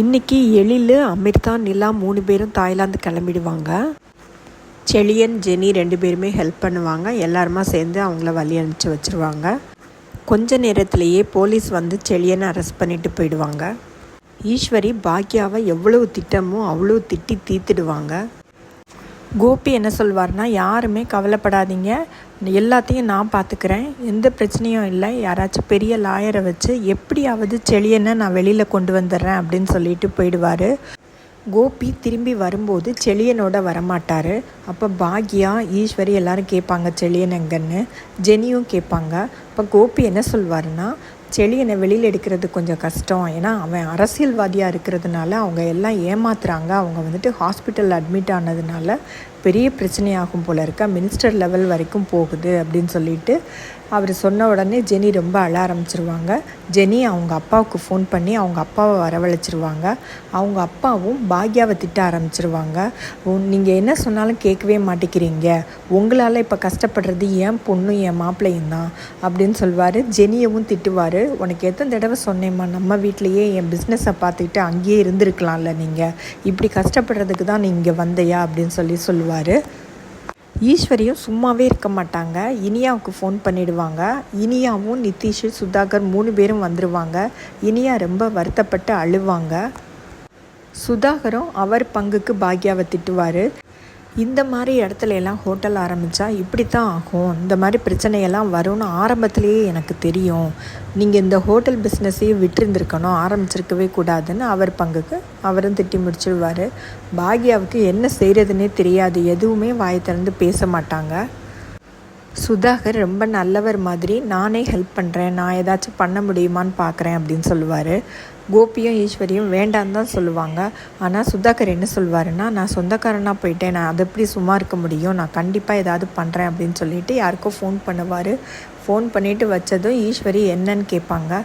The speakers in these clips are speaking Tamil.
இன்றைக்கி எழில் அமிர்தா நிலா மூணு பேரும் தாய்லாந்து கிளம்பிடுவாங்க. செழியன் ஜெனி ரெண்டு பேருமே ஹெல்ப் பண்ணுவாங்க. எல்லாருமா சேர்ந்து அவங்கள வழி அனுப்பிச்சு வச்சுருவாங்க. கொஞ்ச நேரத்திலேயே போலீஸ் வந்து செழியனை அரெஸ்ட் பண்ணிட்டு போயிடுவாங்க. ஈஸ்வரி பாக்யாவை எவ்வளவு திட்டமோ அவ்வளோ திட்டி தீர்த்துடுவாங்க. கோபி என்ன சொல்வார்னா யாருமே கவலைப்படாதீங்க. எல்லாத்தையும் நான் பார்த்துக்கிறேன் எந்த பிரச்சனையும் இல்லை. யாராச்சும் பெரிய லாயரை வச்சு எப்படியாவது செளியனை நான் வெளியில் கொண்டு வந்துடுறேன் அப்படின்னு சொல்லிட்டு போயிடுவார். கோபி திரும்பி வரும்போது செளியனோட வரமாட்டார். அப்போ பாக்யா ஈஸ்வரி எல்லாரும் கேட்பாங்க செளியன் எங்கன்னு? ஜெனியும் கேட்பாங்க. அப்போ கோபி என்ன சொல்வாருன்னா செழியனை வெளியில் எடுக்கிறது கொஞ்சம் கஷ்டம். ஏன்னா அவன் அரசியல்வாதியாக இருக்கிறதுனால அவங்க எல்லாம் ஏமாத்துறாங்க. அவங்க வந்துட்டு ஹாஸ்பிட்டலில் அட்மிட் ஆனதுனால பெரிய பிரச்சனையாகும் போல இருக்க. மினிஸ்டர் லெவல் வரைக்கும் போகுது அப்படின்னு சொல்லிட்டு அவர் சொன்ன உடனே ஜெனி ரொம்ப அழ ஆரம்பிச்சிருவாங்க. ஜெனி அவங்க அப்பாவுக்கு ஃபோன் பண்ணி அவங்க அப்பாவை வரவழைச்சிருவாங்க. அவங்க அப்பாவும் பாக்யாவை திட்ட ஆரம்பிச்சிருவாங்க. நீங்கள் என்ன சொன்னாலும் கேட்கவே மாட்டேங்கிறீங்க. உங்களால் இப்போ கஷ்டப்படுறது என் பொண்ணும் என் மாப்பிள்ளையும் தான் அப்படின்னு சொல்வார். ஜெனியவும் திட்டுவார். உனக்கு எத்தனை தடவை சொன்னேம்மா நம்ம வீட்லேயே என் பிஸ்னஸை பார்த்துக்கிட்டு அங்கேயே இருந்திருக்கலாம்ல நீங்கள் இப்படி கஷ்டப்படுறதுக்கு தான் நீங்கள் வந்தையா? அப்படின்னு சொல்லி சொல்லுவார் ஈஸ்வரியும் சும்மாவே இருக்க மாட்டாங்க. இனியாவுக்கு ஃபோன் பண்ணிடுவாங்க. இனியாவும் நிதிஷ் சுதாகர் மூணு பேரும் வந்துடுவாங்க இனியா ரொம்ப வருத்தப்பட்டு அழுவாங்க. சுதாகரும் அவர் பங்குக்கு பாக்யாவை திட்டுவார். இந்த மாதிரி இடத்துல எல்லாம் ஹோட்டல் ஆரம்பித்தா இப்படி தான் ஆகும். இந்த மாதிரி பிரச்சனையெல்லாம் வரும்னு ஆரம்பத்திலேயே எனக்கு தெரியும். நீங்கள் இந்த ஹோட்டல் பிஸ்னஸையே விட்டுருந்துருக்கணும் ஆரம்பிச்சிருக்கவே கூடாதுன்னு அவர் பங்குக்கு அவரும் திட்டி முடிச்சிடுவார் பாக்யாவுக்கு என்ன செய்கிறதுனே தெரியாது. எதுவுமே வாயை திறந்து பேச மாட்டாங்க. சுதாகர் ரொம்ப நல்லவர் மாதிரி நானே ஹெல்ப் பண்ணுறேன் நான் ஏதாச்சும் பண்ண முடியுமான்னு பார்க்குறேன் அப்படின்னு சொல்லுவார். கோபியும் ஈஸ்வரியும் வேண்டான்னு தான் சொல்லுவாங்க. ஆனால் சுதாகர் என்ன சொல்வாருன்னா நான் சொந்தக்காரனாக போயிட்டேன். நான் அதை எப்படி சும்மா இருக்க முடியும்? நான் கண்டிப்பாக ஏதாவது பண்ணுறேன் அப்படின்னு சொல்லிட்டு யாருக்கோ ஃபோன் பண்ணுவார். ஃபோன் பண்ணிவிட்டு வச்சதும் ஈஸ்வரி என்னன்னு கேட்பாங்க.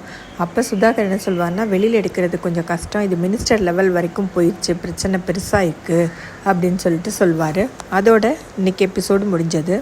அப்போ சுதாகர் என்ன சொல்வார்னா வெளியில் எடுக்கிறது கொஞ்சம் கஷ்டம். இது மினிஸ்டர் லெவல் வரைக்கும் போயிடுச்சு. பிரச்சனை பெருசாக இருக்குது அப்படின்னு சொல்லிட்டு சொல்வார் அதோட இன்றைக்கி எபிசோடு முடிஞ்சது.